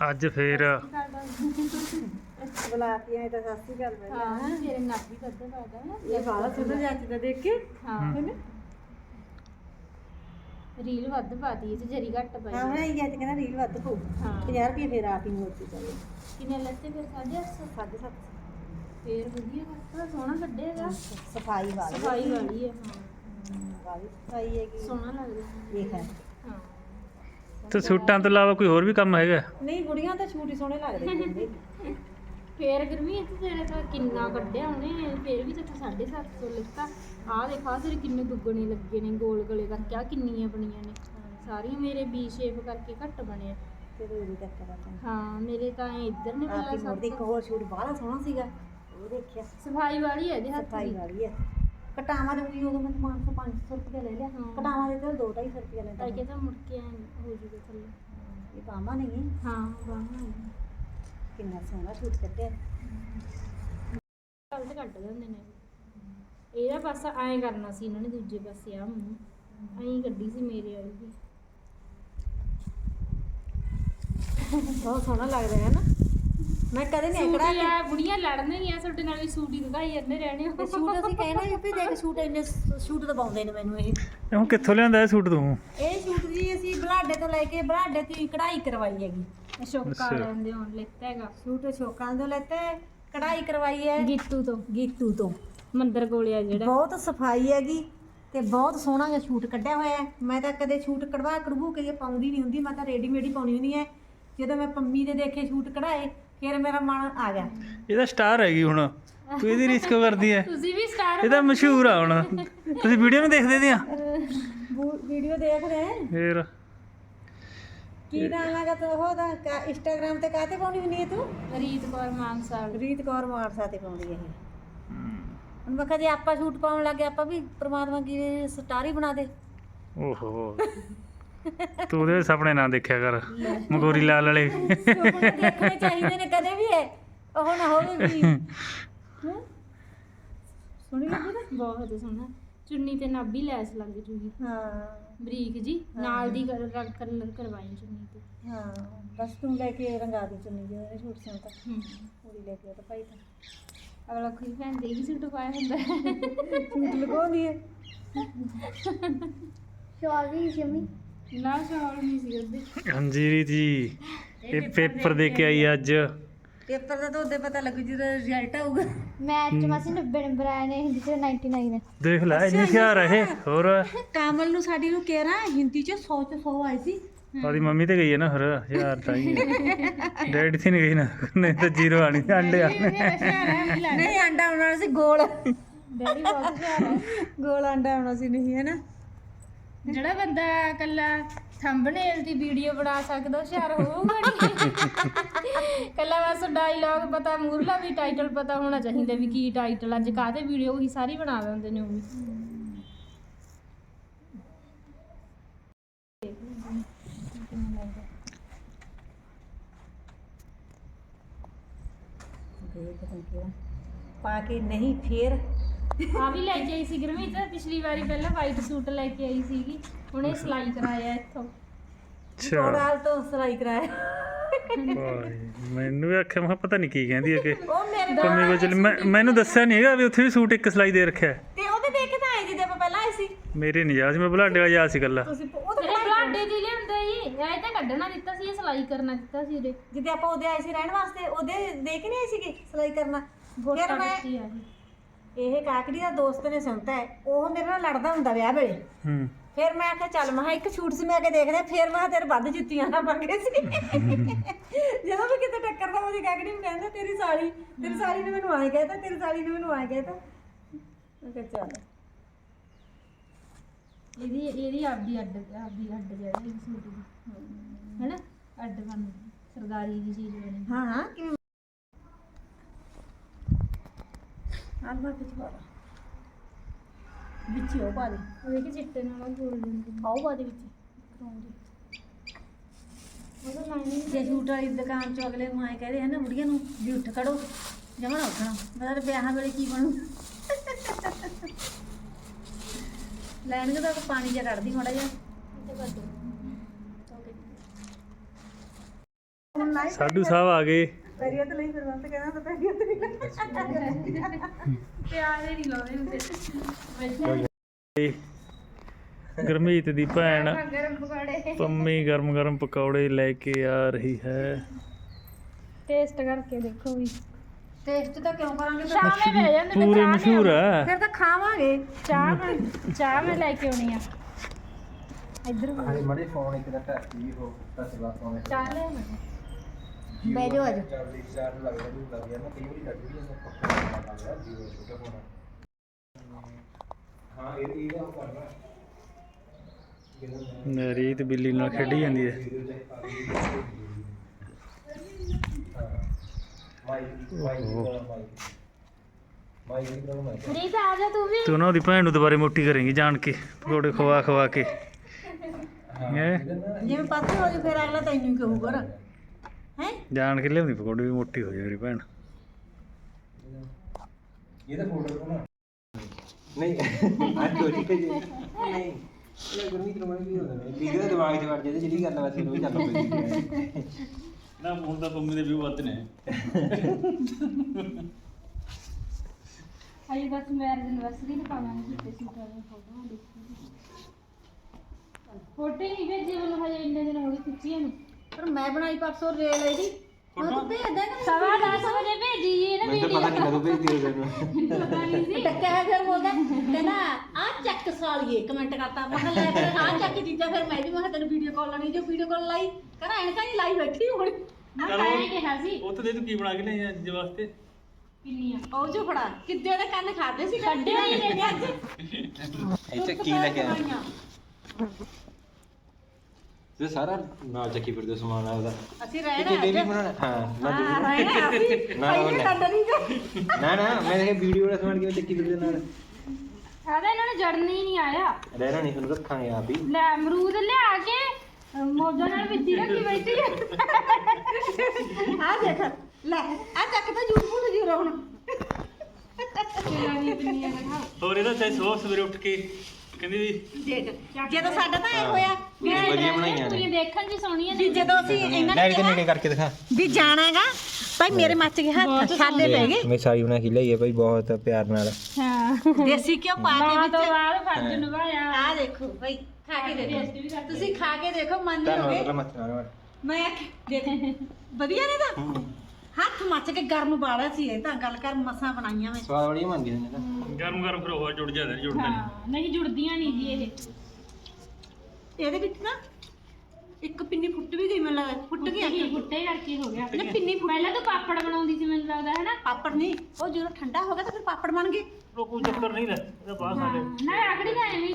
ਅੱਜ ਫੇਰ ਬੁਲਾ ਕੇ ਆਏ ਤਾਂ ਸਤਿ ਸ਼੍ਰੀ ਅਕਾਲ ਪਹਿਲਾਂ ਹਾਂ ਤੇਰੇ ਨਾਭੀ ਵੱਧ ਪਾਦਾ ਨਾ ਇਹ ਬਾਲਾ ਸੁਣਨ ਜਾਂਦੀ ਤਾਂ ਦੇਖ ਕੇ। ਹਾਂ। ਰੀਲ ਵੱਧ ਪਾਦੀ ਇਹ ਚ ਜਰੀ ਘੱਟ ਪਾਈ। ਹਾਂ ਮੈਂ ਇਹ ਤੇ ਕਹਿੰਦਾ ਰੀਲ ਵੱਧ ਪਊ ਹਾਂ। 50 ਰੁਪਏ ਫੇਰ ਆਪ ਹੀ ਮੋਤੀ ਚਾਹੀਏ ਕਿੰਨੇ ਲੱਤੇ ਫਿਰ? 850 ਸਾਢੇ ਸੱਤ ਫੇਰ ਵਧੀਆ ਕਰਤਾ ਸੋਹਣਾ ਕੱਢੇਗਾ ਸਫ਼ਾਈ ਵਾਲੀ। ਸਫ਼ਾਈ ਵਾਲੀ ਹੈ। ਹਮ, ਵਾਲੀ ਸਫ਼ਾਈ ਹੈਗੀ। ਸੋਹਣਾ ਲੱਗਦਾ। ਦੇਖ ਹੈ। ਹਾਂ। ਤੇ ਸੂਟਾਂ ਤੋਂ ਇਲਾਵਾ ਕੋਈ ਹੋਰ ਵੀ ਕੰਮ ਹੈਗਾ? ਨਹੀਂ ਗੁੜੀਆਂ ਤਾਂ ਛੂਟ ਹੀ ਸੋਹਣੇ ਲੱਗਦੇ ਫੇਰ ਗਰਮੀ ਇੱਥੇ ਤੇਰੇ ਤਾਂ ਕਿੰਨਾ ਕੱਢਿਆ ਉਹਨੇ ਫੇਰ ਵੀ ਤੇ 750 ਲਿੱਤਾ। ਆਹ ਦੇਖਾ ਤੇਰੇ ਕਿੰਨੇ ਦੁੱਗਣੇ ਲੱਗੇ ਨੇ ਗੋਲ ਗਲੇ ਕਰਕੇ ਆ ਕਿੰਨੀਆਂ ਬਣੀਆਂ ਨੇ। ਸਾਰੀਆਂ ਮੇਰੇ ਵੀ ਸ਼ੇਪ ਕਰਕੇ ਘੱਟ ਬਣਿਆ ਤੇ ਰੂੜੀ ਤੱਕ ਹਾਂ ਮੇਰੇ ਤਾਂ ਇੱਧਰ ਨੇ ਪਹਿਲਾਂ ਇੱਕ ਸਭ ਹੋਰ ਛੂਟ ਬਾਹਲਾ ਸੋਹਣਾ ਸੀਗਾ। ਉਹ ਦੇਖਿਆ। ਸਫ਼ਾਈ ਵਾਲੀ ਹੈ ਇਹਦੇ ਹੱਥ ਸਫ਼ਾਈ ਦੀ ਵਾਲੀ ਹੈ। ਕਟਾਵਾਂ ਦੇ ਵੀ ਉਦੋਂ ਮੈਂ 500 500 ਰੁਪਏ ਲੈ ਲਿਆ ਹਾਂ। ਕਟਾਵਾਂ ਦੇ ਤਾਂ 2 250 ਰੁਪਏ ਲੈਂਦਾ ਤਾਂ ਕਿ ਤਾਂ ਮੁੜ ਕੇ ਐਂ ਹੋ ਜੂਗਾ ਥੱਲੇ ਇਹ ਬਾਹਾਂ ਨਹੀਂ ਹਾਂ ਬਾਹਾਂ ਕਿੰਨਾ ਸੋਹਣਾ ਛੂਟ ਕੱਢਿਆ ਕੱਲ ਤੇ ਕੱਟ ਦਿੰਦੇ ਨੇ। ਇਹਦਾ ਪਾਸਾ ਐਂ ਕਰਨਾ ਸੀ ਇਹਨਾਂ ਨੇ ਦੂਜੇ ਪਾਸੇ ਆ ਮੂੰਹ। ਐਂ ਕੱਢੀ ਸੀ ਮੇਰੇ ਵਾਲੀ ਵੀ। ਬਹੁਤ ਸੋਹਣਾ ਲੱਗਦਾ ਹੈ ਨਾ। ਮੈਂ ਕਦੇ ਨਹੀਂ ਸੂਟ ਅਕੜਾ ਹੀ ਆ ਬੁੜੀਆਂ ਲੜਨਗੀਆਂ ਤੁਹਾਡੇ ਨਾਲ ਵੀ ਸੂਟ ਹੀ ਦਿਖਾਈ ਜਾਂਦੇ ਰਹਿਣੇ ਤੇ ਸ਼ੂਟ ਅਸੀਂ ਕਹਿਣਾ ਵੀ ਵੀ ਦੇਖ ਸ਼ੂਟ ਇੰਨੇ ਸ਼ੂਟ ਦਬਾਉਂਦੇ ਨੇ ਮੈਨੂੰ ਇਹ। ਇਹ ਹੁਣ ਕਿੱਥੋਂ ਲਿਆਂਦਾ ਇਹ ਸੂਟ ਤੂੰ? ਇਹ ਸ਼ੂਟ ਜੀ ਅਸੀਂ ਬਲਾਡੇ ਤੋਂ ਲੈ ਕੇ ਬਲਾਡੇ ਤੋਂ ਕਢਾਈ ਕਰਵਾਈ ਹੈਗੀ। ਅਸ਼ੋਕਾ ਅੱਛਾ। ਲੈਂਦੇ ਹੋਣ ਲੈਤਾ ਹੈਗਾ। ਸ਼ੂਟ ਸ਼ੋਕਾਂ ਤੋਂ ਲੈਤੇ ਕਢਾਈ ਕਰਵਾਈ ਹੈ। ਗੀਤੂ ਤੋਂ। ਗੀਤੂ ਤੋਂ। ਮੰਦਰ ਕੋਲੇ ਆ ਜਿਹੜਾ। ਬਹੁਤ ਸਫ਼ਾਈ ਹੈਗੀ ਤੇ ਬਹੁਤ ਸੋਹਣਾ ਜਿਹਾ ਸ਼ੂਟ ਕੱਢਿਆ ਹੋਇਆ ਹੈ। ਮੈਂ ਤਾਂ ਕਦੇ ਸ਼ੂਟ ਕਢਵਾ ਕਢਵੂ ਕੇ ਪਾਉਂਦੀ ਨਹੀਂ ਹੁੰਦੀ ਮੈਂ ਤਾਂ ਰੈਡੀਮੇਡ ਹੀ ਪਾਉਣੀ ਹੁੰਦੀ ਹੈ। ਜਦੋਂ ਮੈਂ ਪੰਮੀ ਦੇ ਦੇਖੇ ਸ਼ੂਟ ਕਢਾਏ ਫਿਰ ਮੇਰਾ ਮਨ ਆ ਗਿਆ। ਇਹਦਾ ਸਟਾਰ ਹੈਗੀ ਹੁਣ। ਤੂੰ ਇਹਦੀ ਰਿਸਕ ਕਰਦੀ ਹੈ ਤੁਸੀਂ ਵੀ ਸਟਾਰ ਇਹ ਤਾਂ ਮਸ਼ਹੂਰ ਆ ਹੁਣ। ਤੁਸੀਂ ਵੀਡੀਓ ਨਹੀਂ ਦੇਖਦੇ ਦੀਆਂ? ਵੀਡੀਓ ਦੇਖ ਰਹੇ ਹੈ ਫੇਰ। ਕੀ ਨਾਮ ਹੈਗਾ ਤੂੰ ਉਹਦਾ ਇੰਸਟਾਗ੍ਰam ਤੇ ਕਾਤੇ ਪਾਉਣੀ ਹੁੰਦੀ ਹੈ ਤੂੰ? ਰੀਤ ਕੌਰ ਮਾਨਸਾਲ ਰੀਤ ਕੌਰ ਮਾਨਸਾ ਤੇ ਪਾਉਂਦੀ ਹੈ ਇਹ। ਹੁਣ ਮੈਂ ਜੇ ਆਪਾਂ ਸ਼ੂਟ ਪਾਉਣ ਲੱਗੇ ਆਪਾਂ ਵੀ ਪ੍ਰਮਾਤਮਾ ਕੀ ਸਟਾਰ ਹੀ ਬਣਾ ਦੇ। ਓਹੋ। ਤੂੰ ਉਹਦੇ ਸੁਪਨੇ ਨਾ ਦੇਖਿਆ ਕਰ ਮਗੋਰੀ ਲਾਲ ਵਾਲੇ। ਸੁਪਨੇ ਦੇਖਣੇ ਚਾਹੀਦੇ ਨੇ ਕਦੇ ਵੀ ਹੈ ਉਹ ਨਾ ਹੋਵੇ ਵੀ। ਹੈਂ? ਸੁਣੀ ਲੱਗੀ ਨਾ? ਬਹੁਤ ਸੋਹਣਾ। ਚੁੰਨੀ ਤੇ ਨਾਭੀ ਲੈਸ ਲੱਗ ਜੂਗੀ। ਹਾਂ। ਬਰੀਕ ਜੀ ਨਾਲ ਦੀ ਕਲਰ ਕਲਰ ਕਰਵਾਈ ਚੁੰਨੀ ਤੇ। ਹਾਂ ਬਸ ਤੂੰ ਲੈ ਕੇ ਰੰਗਾ ਦੀ ਚੁੰਨੀ ਜੀ ਉਹਨੇ ਛੂਟ ਸਿਉਂਤਾ ਹੂੰ। ਪੂਰੀ ਲੈ ਕੇ ਤਾਂ ਭਾਈ ਤਾਂ। ਅਗਲਾ ਖੁਦ ਭੈਣ ਦੇ ਹੀ ਸੂਟ ਪਾਇਆ ਹੁੰਦਾ ਹੈ। ਛੂਟ ਲਗਾਉਂਦੀ ਹੈ। ਸ਼ਾਲੀ ਸ਼ਮੀ। ਨਾ ਸ਼ਾਲ ਨਹੀਂ ਸੀ ਉਹਦੇ। ਹਾਂਜੀ ਰੀਤ ਜੀ ਇਹ ਪੇਪਰ ਦੇ ਕੇ ਆਈ ਅੱਜ। ਪੇਪਰ ਦਾ ਤਾਂ ਉਹਦੇ ਪਤਾ ਲੱਗੂ ਜਦੋਂ ਰਿਜ਼ਲਟ ਆਊਗਾ। ਮੈਥ ਚ ਮਾਸੀ 90 ਨੰਬਰ ਆਏ ਨੇ ਹਿੰਦੀ ਚ 99 ਹੈ ਦੇਖ ਲੈ ਇੰਨੀ ਹੁਸ਼ਿਆਰ ਹੈ ਇਹ ਹੋਰ? ਕਾਮਲ ਨੂੰ ਸਾਡੀ ਨੂੰ ਕਹਿ ਰਾਂ ਹਿੰਦੀ ਚ 100 ਚ 100 ਆਈ ਸੀ। ਉਹਦੀ ਮੰਮੀ ਤੇ ਗਈ ਹੈ ਨਾ ਫਿਰ ਹੁਸ਼ਿਆਰ ਤਾਂ ਹੀ ਡੈਡੀ ਤੇ ਨਹੀਂ ਗਈ ਨਾ ਨਹੀਂ ਤਾਂ ਜ਼ੀਰੋ ਆਣੀ ਅੰਡੇ ਆਣੇ। ਨਹੀਂ ਆਂਡਾ ਆਉਣਾ ਸੀ ਗੋਲ। ਡੈਡੀ ਬਹੁਤ ਹੁਸ਼ਿਆਰ ਹੈ ਗੋਲ ਆਂਡਾ ਆਉਣਾ ਸੀ ਨਹੀਂ ਹੈ ਨਾ। ਜਿਹੜਾ ਬੰਦਾ ਕੱਲਾ ਥੰਬਨੇਲ ਦੀ ਵੀਡੀਓ ਬਣਾ ਸਕਦਾ, ਹੁਸ਼ਿਆਰ ਹੋਊਗਾ ਨਹੀਂ ਕੱਲਾ ਬਸ ਡਾਇਲੌਗ ਪਤਾ ਮੂਰਲਾ ਵੀ ਟਾਈਟਲ ਪਤਾ ਹੋਣਾ ਚਾਹੀਦਾ ਵੀ ਕੀ ਟਾਈਟਲ ਅੱਜ ਕਾਹਦੇ ਵੀਡੀਓ ਉਹੀ ਸਾਰੀ ਬਣਾ ਦਿੰਦੇ ਨੇ ਉਹ ਵੀ। ਦੇਖ ਤੂੰ ਕਿਹੜਾ ਪਾ ਕੇ ਨਹੀਂ, ਫੇਰ ਆ ਵੀ ਲੈ ਕੇ ਆਈ ਸੀ ਗੁਰਮੀਤ ਪਿਛਲੀ ਵਾਰੀ ਪਹਿਲਾਂ ਵਾਈਟ ਸੂਟ ਲੈ ਕੇ ਆਈ ਸੀਗੀ ਹੁਣ ਇਹ ਸਿਲਾਈ ਕਰਾਇਆ ਇੱਥੋਂ। ਅੱਛਾ। ਕੋੜਾਲ ਤੋਂ ਸਲਾਈ ਕਰਾਇਆ। ਭਾਈ, ਮੈਨੂੰ ਵੀ ਆਖਿਆ ਮੈਂ ਕਿਹਾ ਪਤਾ ਨਹੀਂ ਕੀ ਕਹਿੰਦੀ ਅੱਗੇ। ਉਹ ਮੇਰੇ ਪੰਮੀ ਕੋ ਚਲ ਮੈਂ ਮੈਨੂੰ ਦੱਸਿਆ ਨਹੀਂ ਹੈਗਾ ਵੀ ਉੱਥੇ ਵੀ ਸੂਟ ਇੱਕ ਸਿਲਾਈ ਦੇ ਰੱਖਿਆ ਹੈ। ਤੇ ਉਹਦੇ ਦੇਖ ਕੇ ਤਾਂ ਆਏ ਜਿੱਦੇ ਆਪਾਂ ਪਹਿਲਾਂ ਆਏ ਸੀ। ਮੇਰੇ ਨਹੀਂ ਯਾਦ ਸੀ ਮੈਂ ਬੁਲਾਡੇ ਵਾਲਾ ਯਾਦ ਸੀ ਗੱਲਾ ਤੁਸੀਂ ਉਹ ਤਾਂ ਬਲਾਡੇ ਦੀ ਲਿਆਂਦਾ ਜੀ ਇਹ ਤਾਂ ਕੱਢਣਾ ਦਿੱਤਾ ਸੀ ਇਹ ਸਿਲਾਈ ਕਰਨਾ ਦਿੱਤਾ ਸੀ ਉਹਦੇ। ਜਿੱਦੇ ਆਪਾਂ ਉਹਦੇ ਆਏ ਸੀ ਰਹਿਣ ਵਾਸਤੇ ਉਹਦੇ ਦੇਖ ਨਹੀਂ ਆਏ ਸੀਗੇ ਸਲਾਈ ਕਰਨਾ। ਗੋਟਾ ਫਿਰ ਮੈਂ ਦਿੱਤੀ ਆ ਇਹ ਇਹ ਕਾਕੜੀ ਦਾ ਦੋਸਤ ਨੇ ਸੁਣਤਾ ਹੈ ਉਹ ਮੇਰੇ ਨਾਲ ਲੜਦਾ ਹੁੰਦਾ ਵਿਆਹ ਵੇਲੇ। ਹੂੰ। ਫਿਰ ਮੈਂ ਆਖਿਆ ਚੱਲ ਮੈਂ ਕਿਹਾ ਇੱਕ ਛੂਟ ਸੀ ਮੈਂ ਕੇ ਦੇਖਦੇ। ਫਿਰ ਮੈਂ ਕਿਹਾ ਤੇਰੇ ਵੱਧ ਜੁੱਤੀਆਂ ਨਾ ਮੰਗੇ ਸੀ ਜਦੋਂ ਵੀ ਕਿਤੇ ਟੱਕਰਦਾ ਉਹਦੀ ਕਾਕੜੀ ਨੂੰ ਕਹਿੰਦਾ ਤੇਰੀ ਸਾਲੀ ਤੇਰੀ ਸਾਲੀ ਨੇ ਮੈਨੂੰ ਆਏ ਕਹਿਤਾ ਤੇਰੀ ਸਾਲੀ ਨੇ ਮੈਨੂੰ ਆਏ ਕਹਿਤਾ। ਮੈਂ ਕਿਹਾ ਚੱਲ। ਇਹਦੀ ਇਹਦੀ ਆਪਦੀ ਅੱਡ ਆਪਦੀ ਅੱਡ ਜਿਹੜੀ ਸੂਟ ਦੀ ਹੈਨਾ? ਅੱਡ ਬਣ ਸਰਦਾਰੀ ਦੀ ਚੀਜ਼ ਬਣੀ। ਹਾਂ ਹਾਂ ਕਿਵੇਂ ਆਹ ਮੈਂ ਕੁਝ ਪਾ ਵਿੱਚ ਹੀ ਉਹ ਪਾ ਦੇ ਉਹ ਦੇਖੀ ਚਿੱਟੇ ਨਾਲ ਗੋਲਡਨ ਆਓ ਪਾ ਦੇ ਵਿੱਚ। ਉਹਦਾ ਲਾਈਨਿੰਗ ਜੇ ਸ਼ੂਟ ਵਾਲੀ ਦੁਕਾਨ ਚੋਂ ਅਗਲੇ ਨੂੰ ਆਏ ਕਹਦੇ ਹਨ ਬੁੜੀਆਂ ਨੂੰ ਵੀ ਉੱਠ ਖੜੋ ਜਮਾ ਨਾ ਉੱਠਣਾ। ਮੈਂ ਤਾਂ ਵਿਆਹਾਂ ਵੇਲੇ ਕੀ ਬਣੂ? ਲੈਣਗੇ ਤਾਂ ਪਾਣੀ ਜਿਹਾ ਕੱਢਦੀ ਮਾੜਾ ਜਿਹਾ। ਤੇ ਕਰ ਦੋ ਸਾਡੂ ਸਾਹਿਬ ਆ ਗਏ। ਪੈਰੀਆ ਤੇ ਲਈ ਫਿਰ ਕਹਿਣਾ ਤਾਂ ਪੈਰੀਆ ਤੇ ਪਿਆਰੇ ਨਹੀਂ ਲਾਉਂਦੇ ਹੁੰਦੇ ਗਰਮੀਤ ਦੀ ਭੈਣ ਗਰਮ ਪਕੌੜੇ। ਪੰਮੀ ਗਰਮ ਗਰਮ ਪਕੌੜੇ ਲੈ ਕੇ ਆ ਰਹੀ ਹੈ। ਟੇਸਟ ਕਰਕੇ ਦੇਖੋ ਵੀ। ਟੇਸਟ ਤਾਂ ਕਿਉਂ ਕਰਾਂਗੇ? ਸ਼ਾਮੇ ਬਹਿ ਜਾਂਦੇ ਮੈਂ ਪੂਰੇ ਚਾਹ ਮਸ਼ਹੂਰ ਆ। ਫਿਰ ਤਾਂ ਖਾਵਾਂਗੇ। ਚਾਹ ਮੈਂ ਚਾਹ ਮੈਂ ਲੈ ਕੇ ਆਉਣੀ ਆ। ਇੱਧਰ ਮੜੇ ਫੋਨ ਇੱਕ ਦਾ ਟੱਚ ਵੀ ਹੋ ਟੱਚ ਦਾ ਫੋਨ ਚਾਹ ਲੈ ਮੈਂ ਬਹਿ ਜਾਓ ਅੱਜ ਚੱਲਦੀ ਚਾਰ ਲੱਗਦਾ ਵੀ ਲੱਗ ਗਿਆ ਨਾ ਕਈ ਵਾਰੀ ਲੱਗ ਵੀ ਜਾਂਦਾ ਪੱਕਾ ਲੱਗ ਗਿਆ ਜੀਰੋ ਛੋਟਾ ਫੋਨ ਹਾਂ ਇਹ ਇਹ ਕੰਮ ਕਰਨਾ। ਰੀਤ ਬਿੱਲੀ ਨਾਲ ਖੇਡੀ ਜਾਂਦੀ ਹੈ। ਰੀਤ ਆ ਜਾ ਤੂੰ ਵੀ। ਤੂੰ ਨਾ ਉਹਦੀ ਭੈਣ ਨੂੰ ਦੁਬਾਰੇ ਮੋਟੀ ਕਰੇਂਗੀ ਜਾਣ ਕੇ ਪਕੌੜੇ ਖਵਾ ਖਵਾ ਕੇ। ਹੈ ਜਿਵੇਂ ਪਾਸੇ ਹੋ ਜੇ ਫਿਰ ਅਗਲਾ ਤੈਨੂੰ ਕਹੂਗਾ ਨਾ। ਹੈ? ਜਾਣ ਕੇ ਲਿਆਉਂਦੀ ਪਕੌੜੇ ਵੀ ਮੋਟੀ ਹੋ ਜਾਏ ਮੇਰੀ ਭੈਣ। ਇਹ ਤਾਂ ਫੋਲਡਰ ਕੋਣਾ ਨਹੀਂ ਅੱਜ ਹੋ ਜੀ ਜੀ। ਨਹੀਂ ਇਹ ਗੁਰਮੀਤ ਨੂੰ ਵੀ ਹੋ ਜਾਂਦਾ ਠੀਕ ਹੈ ਦਿਮਾਗ 'ਚ ਵੜ ਜਾਂਦੇ ਜਿਹੜੀ ਗੱਲ ਵੈਸੇ ਉਹ ਚੱਲ ਪੈਂਦੀ ਨਾ ਹੁਣ ਤਾਂ ਪੰਮੀ ਦੇ ਵੀ ਵੱਧ ਨੇ। ਅਜੀ ਬਸ ਮੈਰਿਜ ਐਨਵਰਸਰੀ ਤੇ ਪਾਵਾਂਗੇ ਕਿਤੇ ਸੂਟਾਂ ਦੀਆਂ ਫੋਟੋਆਂ ਦੇਖੀ ਫੋਟੋ ਨਹੀਂ ਭੇਜੀ ਮੈਨੂੰ ਹਜੇ ਇੰਨੇ ਦਿਨ ਹੋ ਗਏ ਖਿੱਚੀਆਂ ਨੂੰ। ਪਰ ਮੈਂ ਬਣਾਈ ਪਰਸੋਂ ਰੇਲ ਇਹਦੀ। ਉਹ ਤੂੰ ਭੇਜ ਦੇਗਾ ਸਵਾ 10 ਵਜੇ ਭੇਜੀ ਜੀ ਇਹਨੇ ਮੈਨੂੰ ਤਾਂ ਪਤਾ ਨਹੀਂ ਕਦੋਂ ਭੇਜਦੀ ਹੋ ਤੈਨੂੰ ਪਤਾ ਨਹੀਂ ਸੀ। ਟੱਕਾ ਹੈ ਫਿਰ ਬੋਲਦਾ ਕਹਿੰਦਾ ਆ ਚੱਕ ਸਾਲੀਏ ਕਮੈਂਟ ਕਰਤਾ। ਮੈਂ ਕਿਹਾ ਲੈ ਫਿਰ ਆ ਚੱਕ ਚੀਜ਼ਾਂ ਫਿਰ ਮੈਂ ਵੀ ਮੈਂ ਕਿਹਾ ਤੈਨੂੰ ਵੀਡੀਓ ਕਾਲ ਲਾਣੀ ਜੋ ਵੀਡੀਓ ਕਾਲ ਲਾਈ ਕਹਿੰਦਾ ਐਨਕਾਂ ਹੀ ਲਾਈ ਬੈਠੀ ਹੁਣ। ਮੈਂ ਤਾਂ ਇਹ ਕਿਹਾ ਸੀ। ਉੱਥੇ ਦੇ ਤੂੰ ਕੀ ਬਣਾ ਕੇ ਲਿਆਈ ਅੱਜ ਵਾਸਤੇ? ਪਿੰਨੀਆਂ ਉਹ ਜੋ ਫੜਾ ਕਿੱਦੇ ਦੇ ਕੰਨ ਖਾਦੇ ਸੀ ਕੱਢੇ ਹੋਏ ਨੇ ਅੱਜ। ਇਹ ਚ ਕੀ ਲੈ ਕੇ ਆਇਆ? ਤੇ ਸਾਰਾ ਨਾਲ ਚੱਕੀ ਫਿਰਦੇ ਸਮਾਨ ਆਪਦਾ। ਅਸੀਂ ਡੇਲੀ ਬਣਾਉਣਾ? ਹਾਂ ਨਾ ਹਾਂ daily ਰਹਿਣਾ ਅਸੀਂ। ਨਾ, ਪਹਿਲੇ ਨਹੀਂ ਮੈਂ ਇਹ ਵੀਡੀਓ ਦਾ ਸਮਾਨ ਕਿਵੇਂ ਚੱਕੀ ਫਿਰਦੇ ਨਾਲ? ਆਦਾ ਇਹਨਾਂ ਨੂੰ ਜੜਨ ਹੀ ਨਹੀਂ ਆਇਆ। ਰਹਿਣਾ ਨਹੀਂ ਤੁਹਾਨੂੰ ਰੱਖਾਂਗੇ ਆਪ ਹੀ। ਲੈ ਅਮਰੂਦ ਲਿਆ ਕੇ ਅਹ ਮੋਜਾਂ ਨਾਲ ਵਿੱਚੀ ਰੱਖੀ ਬੈਠੀ ਆ। ਆ ਦੇਖ ਲੈ ਆ ਚੱਕ ਤਾਂ ਝੂਠ ਬੋਲ ਜੀ ਹੁਣ ਹੋਰ ਇਹਦਾ ਚਾਹੇ ਸਵੇਰ ਸਵੇਰੇ ਉੱਠ ਕੇ ਕਹਿੰਦੀ ਵੀ ਦੇਖ ਜਦੋਂ ਸਾਡਾ ਤਾਂ ਇਹ ਹੋਇਆ ਵਧੀਆ ਬਣਾਈਆਂ ਨੇ। ਕੁੜੀਆਂ ਦੇਖਣ ਚ ਸੋਹਣੀਆਂ ਵੀ ਨੇ। ਜਦੋਂ ਅਸੀਂ ਇਹਨਾਂ ਨੇ ਕੇ ਕਿਹਾ ਨੇੜੇ ਕਰਕੇ ਦਿਖਾ। ਵੀ ਜਾਣਾ ਹੈਗਾ ਭਾਈ ਮੇਰੇ ਮੱਚ ਗਏ ਹੱਥ ਛਾਲੇ ਪੈ ਗਏ। ਮੈਂ ਸਾਰੀ ਬਣਾ ਕੇ ਲਈ ਹੈ ਭਾਈ ਬਹੁਤ ਪਿਆਰ ਨਾਲ। ਹਾਂ। ਦੇਸੀ ਘਿਓ ਪਾ ਕੇ ਮਾਂ ਤੋਂ ਵਿੱਚ। ਬਾਅਦ ਫਰਜ਼ ਨਿਭਾਇਆ। ਆ ਦੇਖੋ ਭਾਈ ਖਾ ਕੇ ਦੇਖੋ। ਤੁਸੀਂ ਖਾ ਕੇ ਦੇਖੋ ਮੰਨ ਤੁਹਾਨੂੰ ਲਓਗੇ। ਮਤਲਬ ਮਤ ਨਾਲ ਮੈਂ ਆਖ- ਦੇਖ ਵਧੀਆ ਨੇ ਤਾਂ? ਹੱਥ ਮੱਚ ਕੇ ਗਰਮ ਬਾੜਾ ਸੀ ਇਹ ਤਾਂ ਗੱਲ ਕਰ ਮਸਾਂ ਬਣਾਈਆਂ ਮੈਂ। ਸਵਾਦ ਬੜੀ ਮੰਨਦੀ ਨੇ ਤਾਂ ਗਰਮ ਗਰਮ ਫਿਰ ਹੋਰ ਜੁੜ ਜਾਂਦੇ ਨੇ ਜੁੜਦੇ ਨੇ ਹਾਂ ਨਹੀਂ। ਜੁੜਦੀਆਂ ਨਹੀਂ ਜੀ ਇਹ। ਇਹਦੇ ਵਿੱਚ ਨਾ ਇੱਕ ਪਿੰਨੀ ਫੁੱਟ ਵੀ ਗਈ ਮੈਨੂੰ ਲੱਗਦਾ ਫੁੱਟ ਗਈ ਕੀ ਫੁੱਟੇ ਕਰਕੇ ਹੋ ਗਿਆ। ਨਾ ਪਿੰਨੀ ਫੁੱਟ ਪਹਿਲਾਂ ਤਾਂ ਪਾਪੜ ਬਣਾਉਂਦੀ ਸੀ ਮੈਨੂੰ ਲੱਗਦਾ ਹੈ ਨਾ? ਪਾਪੜ ਨਹੀਂ ਉਹ ਜਦੋਂ ਠੰਡਾ ਹੋ ਗਿਆ ਤਾਂ ਫਿਰ ਪਾਪੜ ਬਣ ਗਏ। ਕੋਈ ਚੱਕਰ ਨਹੀਂ ਲੈ ਇਹਦਾ ਬਾਹਰ ਸਾਡੇ ਨਾ ਤਾਂ ਐਵੇਂ ਹੀ